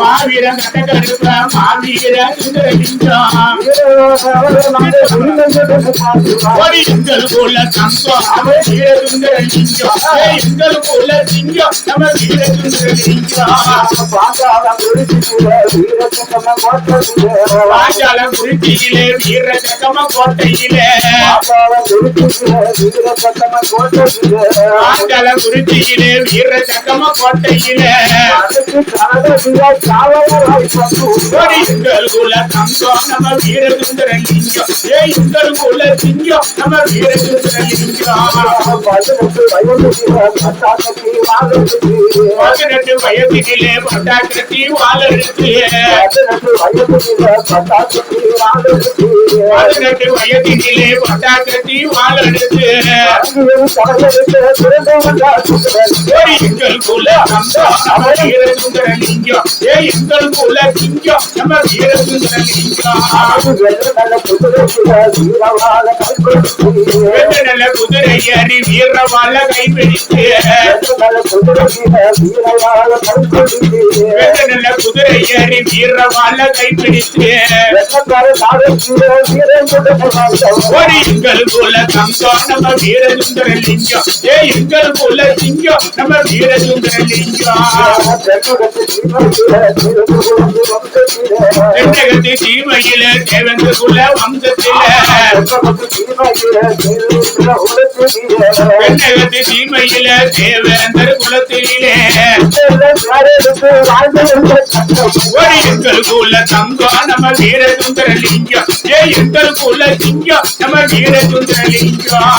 மாவீர கட்டகருப்ப மாவீர எங்கள் போல தங்கம் நம்ம வீர சுந்தரலிங்கம் எங்கள் போல சிங்கம் நம்ம பாஞ்சால குறிச்சியிலே வீர சக்கம கோட்டையிலே பாஞ்சால குறிச்சியிலே வீர சக்கம கோட்டையிலே ஓடி எங்கள் குல தங்கம் நம்ம வீர சுந்தரலிங்கம் ஏய் எங்கள் குல சிங்கம் நம்ம வீர சுந்தரலிங்கம் பதினெட்டு வயதிலே பட்டாக்கத்தி வாழருக்கு பதினெட்டு வயதிலே பட்டாக்கத்தி வாழருக்கு ஓடி எங்கள் நம்ம வீர சுந்தரலிங்கம் ஏய் எங்கள் சிங்கம் நம்ம வீர சுந்தரலிங்கம் நல்ல குதிரை ஏறி வீரவால கைப்பிடித்து நல்ல குதிரை ஏறி வீரவால கைப்பிடித்து ஓடி எங்கள் குல தங்கம் நம்ம வீரசுந்தர லிங்கம். ஏ எங்கள் குல சிங்கம் நம்ம வீர சுந்தரலிங்கம் தென்னகத்து சீமையில தேவந்து குல வம்சத்தில. தென்னகத்து சீமையில தேவேந்தர் குலத்திலே. ஒரு எங்கள் குல தங்கம் நம்ம வீர சுந்தரலிங்கம் ஏ எங்கள் குல சிங்கம் நம்ம வீர சுந்தரலிங்கம்